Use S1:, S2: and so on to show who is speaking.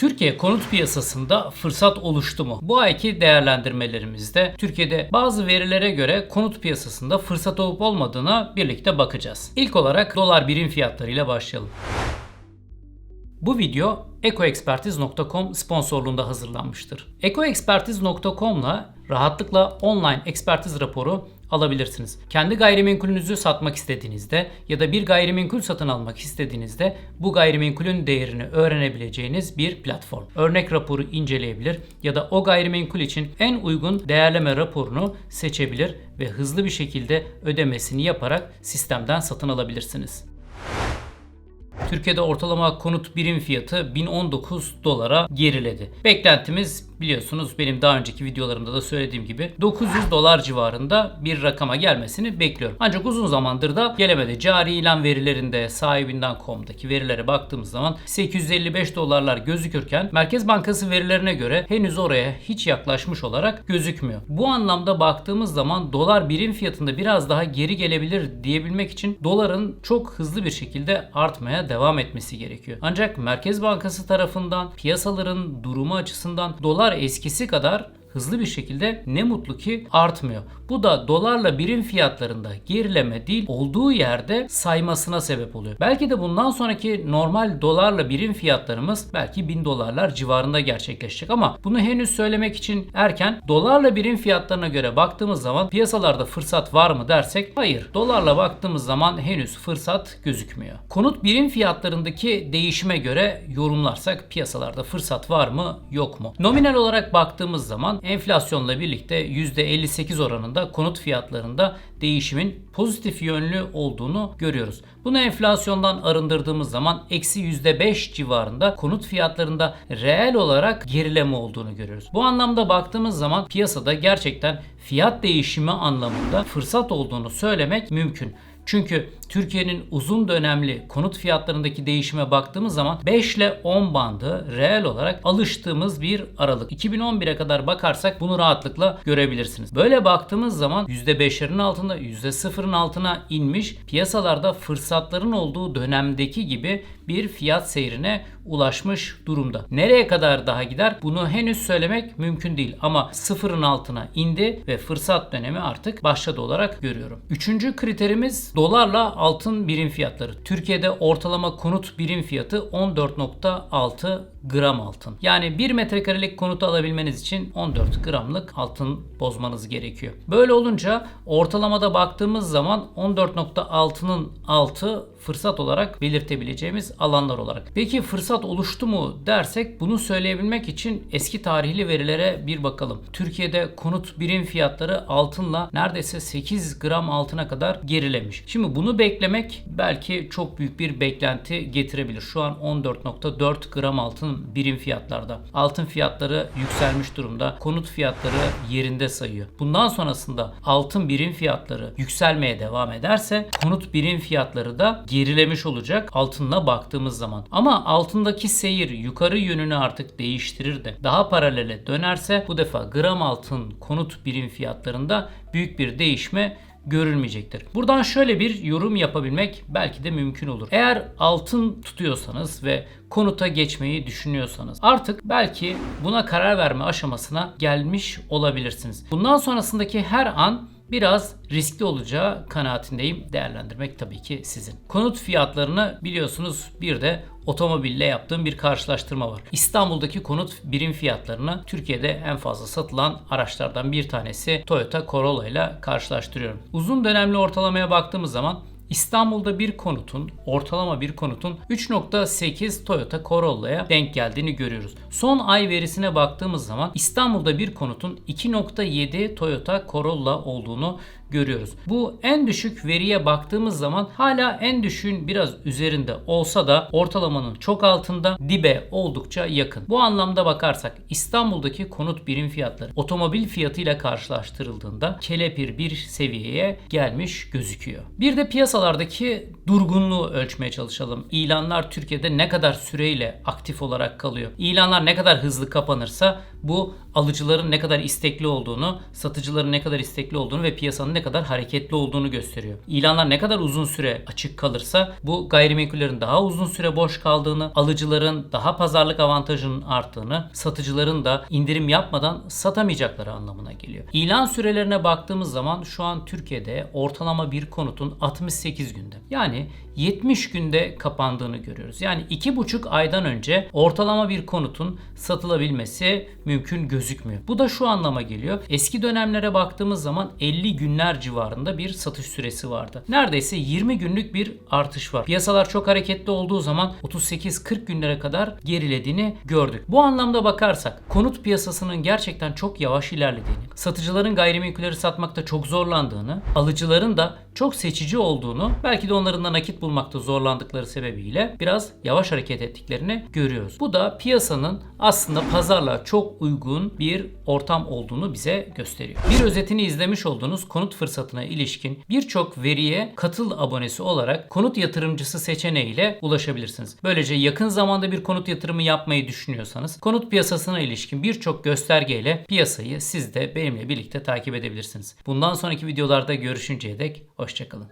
S1: Türkiye konut piyasasında fırsat oluştu mu? Bu ayki değerlendirmelerimizde Türkiye'de bazı verilere göre konut piyasasında fırsat olup olmadığına birlikte bakacağız. İlk olarak dolar birim fiyatlarıyla başlayalım. Bu video ekoexpertiz.com sponsorluğunda hazırlanmıştır. ekoexpertiz.com'la rahatlıkla online ekspertiz raporu alabilirsiniz. Kendi gayrimenkulünüzü satmak istediğinizde ya da bir gayrimenkul satın almak istediğinizde bu gayrimenkulün değerini öğrenebileceğiniz bir platform. Örnek raporu inceleyebilir ya da o gayrimenkul için en uygun değerleme raporunu seçebilir ve hızlı bir şekilde ödemesini yaparak sistemden satın alabilirsiniz. Türkiye'de ortalama konut birim fiyatı 1019 dolara geriledi. Beklentimiz biliyorsunuz benim daha önceki videolarımda da söylediğim gibi 900 dolar civarında bir rakama gelmesini bekliyorum. Ancak uzun zamandır da gelemedi. Cari ilan verilerinde sahibinden.com'daki verilere baktığımız zaman 855 dolarlar gözükürken Merkez Bankası verilerine göre henüz oraya hiç yaklaşmış olarak gözükmüyor. Bu anlamda baktığımız zaman dolar birim fiyatında biraz daha geri gelebilir diyebilmek için doların çok hızlı bir şekilde artmaya devam etmesi gerekiyor. Ancak Merkez Bankası tarafından piyasaların durumu açısından dolar eskisi kadar hızlı bir şekilde ne mutlu ki artmıyor. Bu da dolarla birim fiyatlarında gerileme değil olduğu yerde saymasına sebep oluyor. Belki de bundan sonraki normal dolarla birim fiyatlarımız belki 1000 dolarlar civarında gerçekleşecek ama bunu henüz söylemek için erken. Dolarla birim fiyatlarına göre baktığımız zaman piyasalarda fırsat var mı dersek hayır. Dolarla baktığımız zaman henüz fırsat gözükmüyor. Konut birim fiyatlarındaki değişime göre yorumlarsak piyasalarda fırsat var mı yok mu? Nominal olarak baktığımız zaman enflasyonla birlikte %58 oranında konut fiyatlarında değişimin pozitif yönlü olduğunu görüyoruz. Bunu enflasyondan arındırdığımız zaman eksi %5 civarında konut fiyatlarında reel olarak gerileme olduğunu görüyoruz. Bu anlamda baktığımız zaman piyasada gerçekten fiyat değişimi anlamında fırsat olduğunu söylemek mümkün. Çünkü Türkiye'nin uzun dönemli konut fiyatlarındaki değişime baktığımız zaman 5 ile 10 bandı reel olarak alıştığımız bir aralık. 2011'e kadar bakarsak bunu rahatlıkla görebilirsiniz. Böyle baktığımız zaman %5'lerin altında %0'ın altına inmiş piyasalarda fırsatların olduğu dönemdeki gibi bir fiyat seyrine ulaşmış durumda. Nereye kadar daha gider? Bunu henüz söylemek mümkün değil ama sıfırın altına indi ve fırsat dönemi artık başladı olarak görüyorum. Üçüncü kriterimiz dolarla altın birim fiyatları. Türkiye'de ortalama konut birim fiyatı 14.6 gram altın. Yani 1 metrekarelik konutu alabilmeniz için 14 gramlık altın bozmanız gerekiyor. Böyle olunca ortalamada baktığımız zaman 14.6'nın altı fırsat olarak belirtebileceğimiz alanlar olarak. Peki fırsat oluştu mu dersek bunu söyleyebilmek için eski tarihli verilere bir bakalım. Türkiye'de konut birim fiyatları altınla neredeyse 8 gram altına kadar gerilemiş. Şimdi bunu beklemek belki çok büyük bir beklenti getirebilir. Şu an 14.4 gram altın birim fiyatlarda. Altın fiyatları yükselmiş durumda. Konut fiyatları yerinde sayıyor. Bundan sonrasında altın birim fiyatları yükselmeye devam ederse konut birim fiyatları da gerilemiş olacak altınla baktığımız zaman. Ama altındaki seyir yukarı yönünü artık değiştirir de daha paralele dönerse bu defa gram altın konut birim fiyatlarında büyük bir değişme görülmeyecektir. Buradan şöyle bir yorum yapabilmek belki de mümkün olur. Eğer altın tutuyorsanız ve konuta geçmeyi düşünüyorsanız artık belki buna karar verme aşamasına gelmiş olabilirsiniz. Bundan sonrasındaki her an biraz riskli olacağı kanaatindeyim. Değerlendirmek tabii ki sizin. Konut fiyatlarını biliyorsunuz bir de otomobille yaptığım bir karşılaştırma var. İstanbul'daki konut birim fiyatlarını Türkiye'de en fazla satılan araçlardan bir tanesi Toyota Corolla ile karşılaştırıyorum. Uzun dönemli ortalamaya baktığımız zaman İstanbul'da bir konutun, ortalama bir konutun 3.8 Toyota Corolla'ya denk geldiğini görüyoruz. Son ay verisine baktığımız zaman İstanbul'da bir konutun 2.7 Toyota Corolla olduğunu görüyoruz. Bu en düşük veriye baktığımız zaman hala en düşüğün biraz üzerinde olsa da ortalamanın çok altında dibe oldukça yakın. Bu anlamda bakarsak İstanbul'daki konut birim fiyatları otomobil fiyatıyla karşılaştırıldığında kelepir bir seviyeye gelmiş gözüküyor. Bir de piyasalardaki durgunluğu ölçmeye çalışalım. İlanlar Türkiye'de ne kadar süreyle aktif olarak kalıyor? İlanlar ne kadar hızlı kapanırsa bu alıcıların ne kadar istekli olduğunu, satıcıların ne kadar istekli olduğunu ve piyasanın ne kadar hareketli olduğunu gösteriyor. İlanlar ne kadar uzun süre açık kalırsa bu gayrimenkullerin daha uzun süre boş kaldığını, alıcıların daha pazarlık avantajının arttığını, satıcıların da indirim yapmadan satamayacakları anlamına geliyor. İlan sürelerine baktığımız zaman şu an Türkiye'de ortalama bir konutun 68 günde. Yani 70 günde kapandığını görüyoruz. Yani 2,5 aydan önce ortalama bir konutun satılabilmesi mümkün gözükmüyor. Bu da şu anlama geliyor. Eski dönemlere baktığımız zaman 50 günler civarında bir satış süresi vardı. Neredeyse 20 günlük bir artış var. Piyasalar çok hareketli olduğu zaman 38-40 günlere kadar gerilediğini gördük. Bu anlamda bakarsak konut piyasasının gerçekten çok yavaş ilerlediğini, satıcıların gayrimenkulleri satmakta çok zorlandığını, alıcıların da çok seçici olduğunu, belki de onların da nakit bulmakta zorlandıkları sebebiyle biraz yavaş hareket ettiklerini görüyoruz. Bu da piyasanın aslında pazarla çok uygun bir ortam olduğunu bize gösteriyor. Bir özetini izlemiş olduğunuz konut fırsatına ilişkin birçok veriye katıl abonesi olarak konut yatırımcısı seçeneğiyle ulaşabilirsiniz. Böylece yakın zamanda bir konut yatırımı yapmayı düşünüyorsanız konut piyasasına ilişkin birçok göstergeyle piyasayı siz de benimle birlikte takip edebilirsiniz. Bundan sonraki videolarda görüşünceye dek hoşçakalın.